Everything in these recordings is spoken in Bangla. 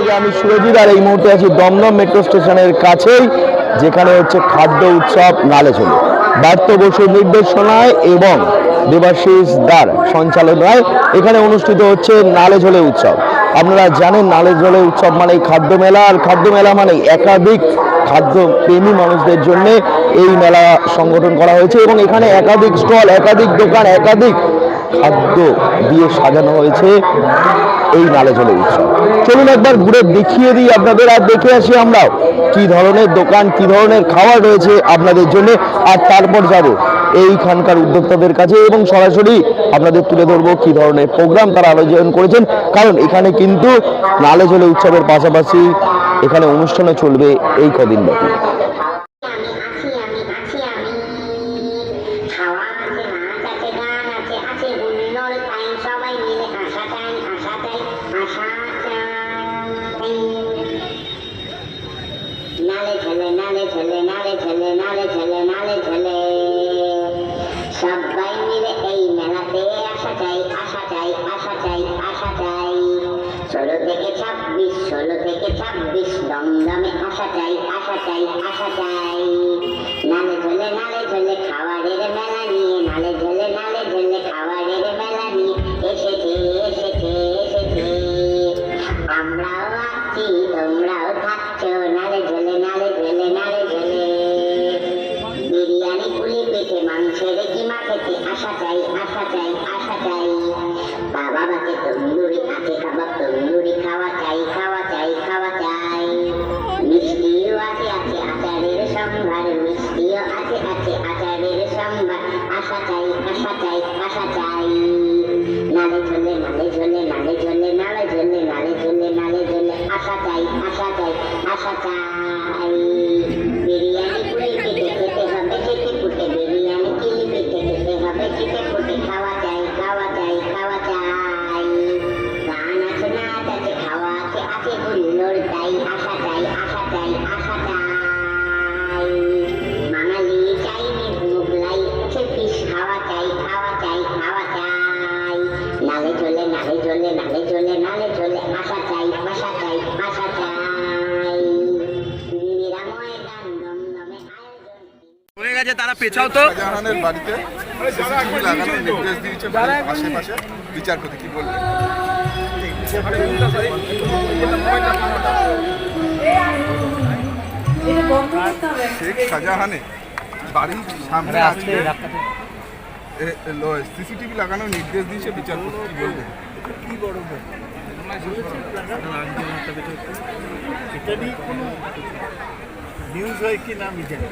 থেকে আমি সুরজিৎ আর এই মুহূর্তে আছি দমদম মেট্রো স্টেশনের কাছেই, যেখানে হচ্ছে খাদ্য উৎসব নালেচলে ব্যর্থ বসুর নির্দেশনায় এবং দেবাশিস দার সঞ্চালনায় এখানে অনুষ্ঠিত হচ্ছে নালেঝোলে উৎসব। আপনারা জানেন নালেঝোলে উৎসব মানে খাদ্য মেলা, আর খাদ্য মেলা মানে একাধিক খাদ্য প্রেমী মানুষদের জন্য এই মেলা সংগঠন করা হয়েছে এবং এখানে একাধিক স্টল, একাধিক দোকান, একাধিক খাদ্য দিয়ে সাজানো হয়েছে। এই নালেজলে উৎসব চলুন একবার ঘুরে দেখিয়ে দিই আপনাদের আর দেখে আসি আমরাও কি ধরনের দোকান, কি ধরনের খাবার রয়েছে আপনাদের জন্য। আর তারপর যাব এইখানকার উদ্যোক্তাদের কাছে এবং সরাসরি আপনাদের তুলে ধরবো কি ধরনের প্রোগ্রাম তারা আয়োজন করেছেন। কারণ এখানে কিন্তু নালে চলে উৎসবের পাশাপাশি এখানে অনুষ্ঠানও চলবে এই কদিন ব্যাপী। ছেলে নালে ছেলে নালে ছেলে নালে ছেলে। সবাই মিলে এই মেলাতে আসা চাই আশা চাই আশা চাই আশা চাই। ষোলো থেকে ছাব্বিশ, ষোলো থেকে ছাব্বিশ, দমদমে আসা চাই আশা চাই আশা চাই। নালে ঝোলে নালে ঝোলে খাবারের মেলা নিয়ে নালে ঝোলে নালে ঝোলে খাবারের মেলা নিয়ে। এসেছে এসেছে এসেছে। আমরাও আছি, তোমরাও তারা পেছাও তো। শাহজাহানের বাড়িতে লাগানোর নির্দেশ দিয়েছে আশেপাশে বিচারপতি কি বলবেন শেখ শাহজাহানে বাড়ির সামনে আজকে সিসিটিভি লাগানোর নির্দেশ দিয়েছে বিচারপতি কি বলবেন এটা নিয়ে কোনো নিউজ হয় কি না আমি জানি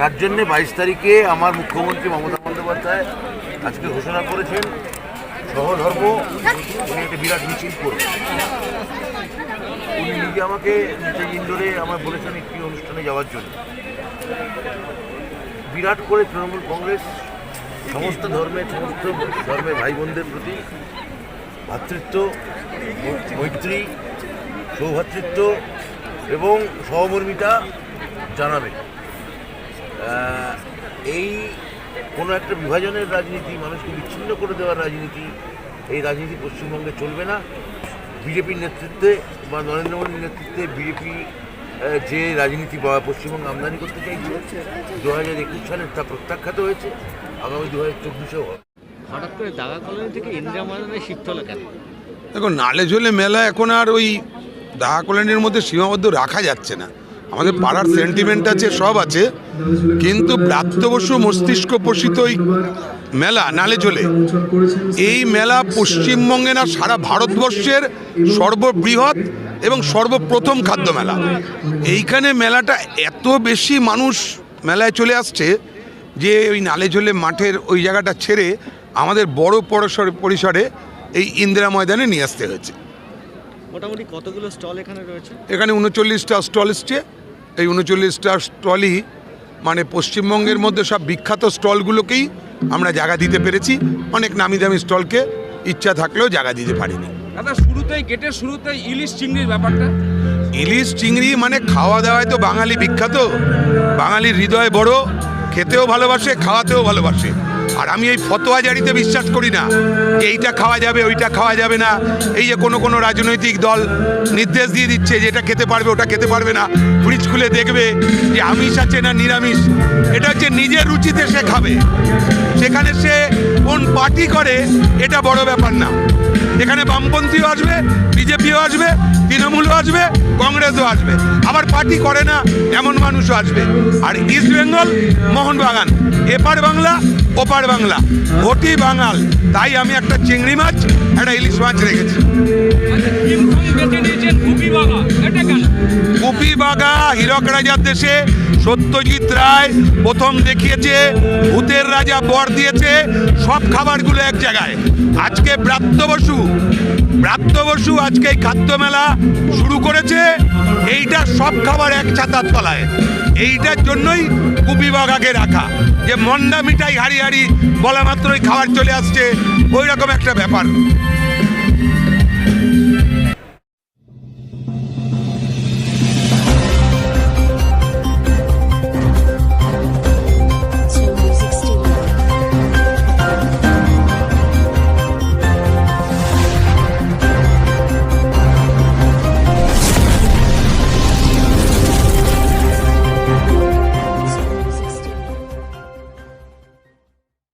তার জন্যে বাইশ তারিখে আমার মুখ্যমন্ত্রী মমতা বন্দ্যোপাধ্যায় আজকে ঘোষণা করেছেন সহধর্ম উনি একটা বিরাট মিছিল করবেন। উনি নিজে আমাকে নিচে ইন্ডোরে আমার বলেছেন একটি অনুষ্ঠানে যাওয়ার জন্য। বিরাট করে তৃণমূল কংগ্রেস সমস্ত ধর্মের সমস্ত ধর্মের ভাই বোনদের প্রতি ভ্রাতৃত্ব মৈত্রী সৌভ্রাতৃত্ব এবং সহমর্মিতা জানাবে। এই কোনো একটা বিভাজনের রাজনীতি মানুষকে বিচ্ছিন্ন করে দেওয়ার রাজনীতি এই রাজনীতি পশ্চিমবঙ্গে চলবে না। বিজেপির নেতৃত্বে বা নরেন্দ্র মোদীর নেতৃত্বে বিজেপি যে রাজনীতি বা পশ্চিমবঙ্গে আমদানি করতে চাইছে দু হাজার একুশ সালে তা প্রত্যাখ্যাত হয়েছে। আগামী দু হাজার চব্বিশেও হবে। হঠাৎ করে দাগা কলোনি থেকে ইন্দিরা ময়দানে শিফট হলো কেন? দেখো নালে ঝোলে মেলা এখন আর ওই কলোনির মধ্যে সীমাবদ্ধ রাখা যাচ্ছে না। আমাদের পাড়ার সেন্টিমেন্ট আছে, সব আছে। কিন্তু প্রাপ্তবর্ষ মস্তিষ্ক পোষিত ওই মেলা নালে ঝোলে এই মেলা পশ্চিমবঙ্গে না সারা ভারতবর্ষের সর্ববৃহৎ এবং সর্বপ্রথম খাদ্য মেলা। এইখানে মেলাটা এত বেশি মানুষ মেলায় চলে আসছে যে ওই নালে ঝোলে মাঠের ওই জায়গাটা ছেড়ে আমাদের বড় পরিসরে এই ইন্দিরা ময়দানে নিয়ে আসতে হয়েছে। মোটামুটি কতগুলো স্টল এখানে রয়েছে? এখানে উনচল্লিশটা স্টল এসছে। এই উনচল্লিশটা স্টলই মানে পশ্চিমবঙ্গের মধ্যে সব বিখ্যাত স্টলগুলোকেই আমরা জায়গা দিতে পেরেছি। অনেক নামি দামি স্টলকে ইচ্ছা থাকলেও জায়গা দিতে পারিনি। দাদা শুরুতেই গেটের শুরুতেই ইলিশ চিংড়ির ব্যাপারটা? ইলিশ চিংড়ি মানে খাওয়া দাওয়ায় তো বাঙালি বিখ্যাত। বাঙালির হৃদয় বড় খেতেও ভালোবাসে খাওয়াতেও ভালোবাসে। আর আমি এই ফতোয়া জারিতে বিশ্বাস করি না যে এইটা খাওয়া যাবে, ওইটা খাওয়া যাবে না। এই যে কোনো কোনো রাজনৈতিক দল নির্দেশ দিয়ে দিচ্ছে যে এটা খেতে পারবে, ওটা খেতে পারবে না। ফ্রিজ খুলে দেখবে যে আমিষ আছে না নিরামিষ। এটা হচ্ছে নিজের রুচিতে সে খাবে। সেখানে সে কোন পার্টি করে, এটা বড় ব্যাপার না। এখানে বামপন্থীও আসবে, বিজেপিও আসবে, তৃণমূলও আসবে কংগ্রেসও আসবে। আবার পার্টি করে না এমন মানুষও আসবে। আর ইস্ট বেঙ্গল মোহনবাগান এপার বাংলা ওপার বাংলা ভোটই বাঙাল। তাই আমি একটা চিংড়ি মাছ একটা ইলিশ মাছ রেখেছি। কপি বাগা হীরক রাজার দেশে সত্যজিৎ রায় প্রথম দেখিয়েছে, ভূতের রাজা বর দিয়েছে, সব খাবারগুলো এক জায়গায়। আজকে ব্রাত্য বসু বসু আজকে এই খাদ্য মেলা শুরু করেছে, এইটা সব খাবার এক ছাতার তলায়। এইটার জন্যই কুপি বাগাকে রাখা। যে মন্ডা মিঠাই হাড়ি হাড়ি বলা মাত্রই খাবার চলে আসছে, ওই রকম একটা ব্যাপার।